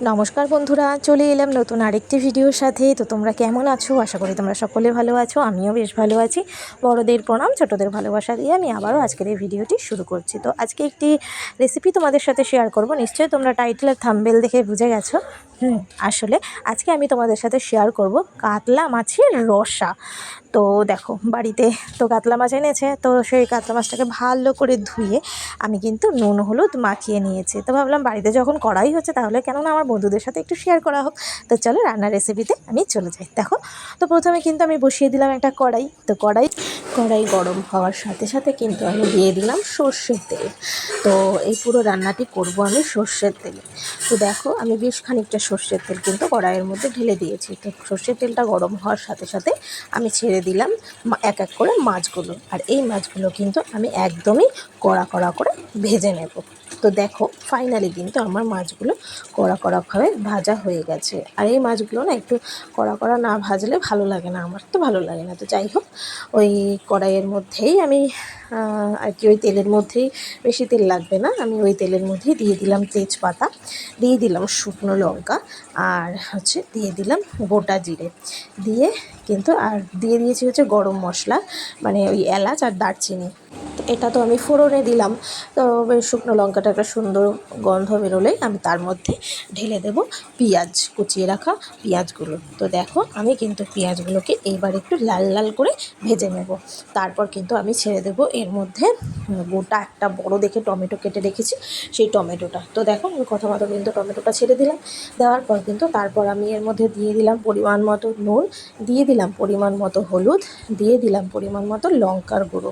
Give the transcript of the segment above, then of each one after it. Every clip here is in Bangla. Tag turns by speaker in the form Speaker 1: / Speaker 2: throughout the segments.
Speaker 1: নমস্কার বন্ধুরা, চলে এলাম নতুন আরেকটি ভিডিওর সাথে। তো তোমরা কেমন আছো? আশা করি তোমরা সকলে ভালো আছো, আমিও বেশ ভালো আছি। বড়দের প্রণাম, ছোটদের ভালোবাসা দিয়ে আমি আবারও আজকের এই ভিডিওটি শুরু করছি। তো আজকে একটি রেসিপি তোমাদের সাথে শেয়ার করব। নিশ্চয়ই তোমরা টাইটেল আর থাম্বেল দেখে বুঝে গেছো। হুম, আসলে আজকে আমি তোমাদের সাথে শেয়ার করব কাতলা মাছের রসা। তো দেখো, বাড়িতে তো কাতলা মাছ এনেছে, তো সেই কাতলা মাছটাকে ভালো করে ধুয়ে আমি কিন্তু নুন, হলুদ মাখিয়ে নিয়েছি। তো ভাবলাম বাড়িতে যখন করাই হচ্ছে, তাহলে কেননা আমার বন্ধুদের সাথে একটু শেয়ার করা হোক। তো চলো রান্নার রেসিপিতে আমি চলে যাই। দেখো, তো প্রথমে কিন্তু আমি বসিয়ে দিলাম একটা কড়াই। তো কড়াই কড়াই গরম হওয়ার সাথে সাথে কিন্তু আমি দিয়ে দিলাম সর্ষের তেল। তো এই পুরো রান্নাটি করব আমি সর্ষের তেলে। তো দেখো, আমি বেশ খানিকটা সর্ষের তেল কিন্তু কড়াইয়ের মধ্যে ঢেলে দিয়েছি। তো সর্ষের তেলটা গরম হওয়ার সাথে সাথে আমি ছেড়ে দিলাম এক এক করে মাছগুলো। আর এই মাছগুলো কিন্তু আমি একদমই কড়া কড়া করে ভেজে নেব। তো দেখো ফাইনালি কিন্তু আমার মাছগুলো কড়া কড়াভাবে ভাজা হয়ে গেছে। আর এই মাছগুলো না একটু কড়া কড়া না ভাজলে ভালো লাগে না, আমার তো ভালো লাগে না। তো যাই হোক, ওই কড়াইয়ের মধ্যেই আমি আর কি, ওই তেলের মধ্যেই বেশি তেল লাগবে না। আমি ওই তেলের মধ্যেই দিয়ে দিলাম তেজপাতা, দিয়ে দিলাম শুকনো লঙ্কা, আর হচ্ছে দিয়ে দিলাম গোটা জিরে। দিয়ে কিন্তু আর দিয়ে দিয়েছি হচ্ছে গরম মশলা মানে ওই এলাচ আর দারচিনি। এটা তো আমি ফোড়নে দিলাম। তো শুকনো লঙ্কাটা একটা সুন্দর গন্ধ বেরোলেই আমি তার মধ্যে ঢেলে দেব পেঁয়াজ কুচিয়ে রাখা পেঁয়াজগুলো। তো দেখো, আমি কিন্তু পেঁয়াজগুলোকে এইবার একটু লাল লাল করে ভেজে নেব। তারপর কিন্তু আমি ছেড়ে দেব এর মধ্যে গোটা একটা বড় দেখে টমেটো কেটে রেখেছি, সেই টমেটোটা। তো দেখো, আমি কথা মতো কিন্তু টমেটোটা ছেড়ে দিলাম। দেওয়ার পর কিন্তু তারপর আমি এর মধ্যে দিয়ে দিলাম পরিমাণ মতো নুন, দিয়ে দিলাম পরিমাণ মতো হলুদ, দিয়ে দিলাম পরিমাণ মতো লঙ্কার গুঁড়ো।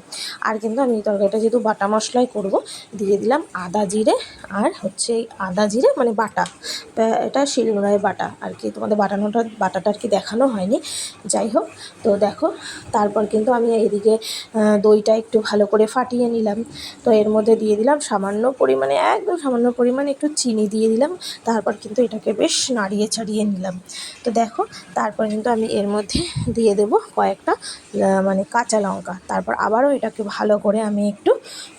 Speaker 1: আর কিন্তু আমি তরকারিটা যেহেতু বাটা মশলাই করব, দিয়ে দিলাম আদা জিরে আর হচ্ছে আদা জিরে মানে বাটা। এটা শিলনোড়ায় বাটা। আর কি তোমাদের বাটানোটা, বাটাটা আর কি দেখানো হয়নি। যাই হোক, তো দেখো, তারপর কিন্তু আমি এদিকে দইটা একটু ভালো করে ফাটিয়ে নিলাম। তো এর মধ্যে দিয়ে দিলাম সামান্য পরিমাণে, একদম সামান্য পরিমাণে একটু চিনি দিয়ে দিলাম। তারপর কিন্তু এটাকে বেশ নাড়িয়ে ছাড়িয়ে নিলাম। তো দেখো, তারপর কিন্তু আমি এর মধ্যে দিয়ে দেব কয়েকটা মানে কাঁচা লঙ্কা। তারপর আবারও এটাকে ভালো করে আমি একটু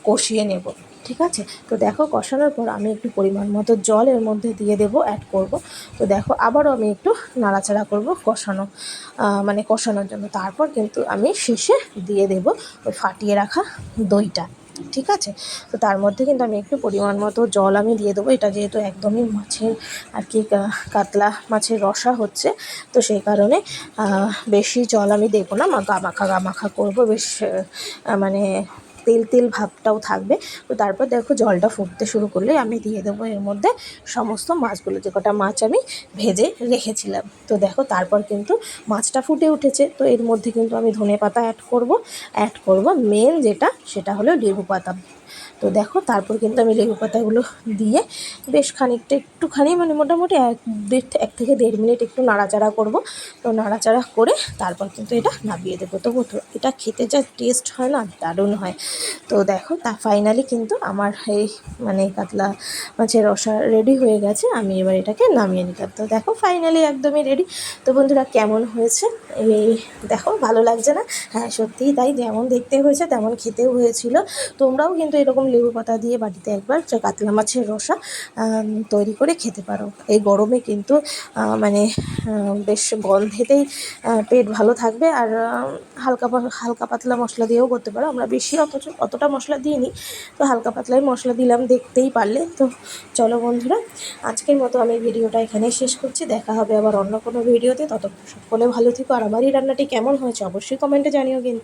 Speaker 1: কষিয়ে নেব, ঠিক আছে? তো দেখো, কষানোর পর আমি একটু পরিমাণ মতো জল এর মধ্যে দিয়ে দেবো অ্যাড করব। তো দেখো, আবারও আমি একটু নাড়াচাড়া করব কষানো মানে কষানোর জন্য। তারপর কিন্তু আমি শেষে দিয়ে দেব ওই ফাটিয়ে রাখা দইটা, ঠিক আছে? তো তার মধ্যে কিন্তু আমি একটু পরিমাণ মতো জল আমি দিয়ে দেবো। এটা যেহেতু একদমই মাছের আর কি কাতলা মাছের রসা হচ্ছে, তো সেই কারণে বেশি জল আমি দেবো না। গামাখা গামাখা করব, বেশ মানে তেল তেল ভাবটাও থাকবে। তো তারপর দেখো জলটা ফুটতে শুরু করলে আমি দিয়ে দেবো এর মধ্যে সমস্ত মাছগুলো, যে কটা মাছ আমি ভেজে রেখেছিলাম। তো দেখো তারপর কিন্তু মাছটা ফুটে উঠেছে। তো এর মধ্যে কিন্তু আমি ধনে পাতা অ্যাড করব। অ্যাড করব মেন যেটা, সেটা হলো লেবু পাতা। তো দেখো তারপর কিন্তু আমি লেবু পাতাগুলো দিয়ে বেশ খানিকটা, একটুখানি মানে মোটামুটি এক দেড় এক থেকে দেড় মিনিট একটু নাড়াচাড়া করব। তো নাড়াচাড়া করে তারপর কিন্তু এটা নামিয়ে দেবো। তো এটা খেতে যা টেস্ট হয় না, দারুণ হয়। তো দেখো, তা ফাইনালি কিন্তু আমার এই মানে কাতলা মাছের রসা রেডি হয়ে গেছে, আমি এবার এটাকে নামিয়ে নিলাম তো দেখো ফাইনালি একদমই রেডি তো বন্ধুরা, কেমন হয়েছে? এই দেখো, ভালো লাগছে না? হ্যাঁ সত্যিই তাই, যেমন দেখতে হয়েছে, তেমন খেতেও হয়েছিল। তোমরাও কিন্তু এরকম লেবু পাতা দিয়ে বাড়িতে একবার কাতলা মাছের রসা তৈরি করে খেতে পারো। এই গরমে কিন্তু মানে বেশ গন্ধেতেই পেট ভালো থাকবে। আর হালকা হালকা পাতলা মশলা দিয়েও করতে পারো। আমরা বেশি অথচ, অতটা মশলা দিইনি। তো হালকা পাতলাই মশলা দিলাম, দেখতেই পারলে। তো চলো বন্ধুরা, আজকের মতো আমি ভিডিওটা এখানেই শেষ করছি। দেখা হবে আবার অন্য কোনো ভিডিওতে। ততক্ষণ সকলে ভালো থেকো আর আমার এই রান্নাটি কেমন হয়েছে অবশ্যই কমেন্টে জানিও কিন্তু।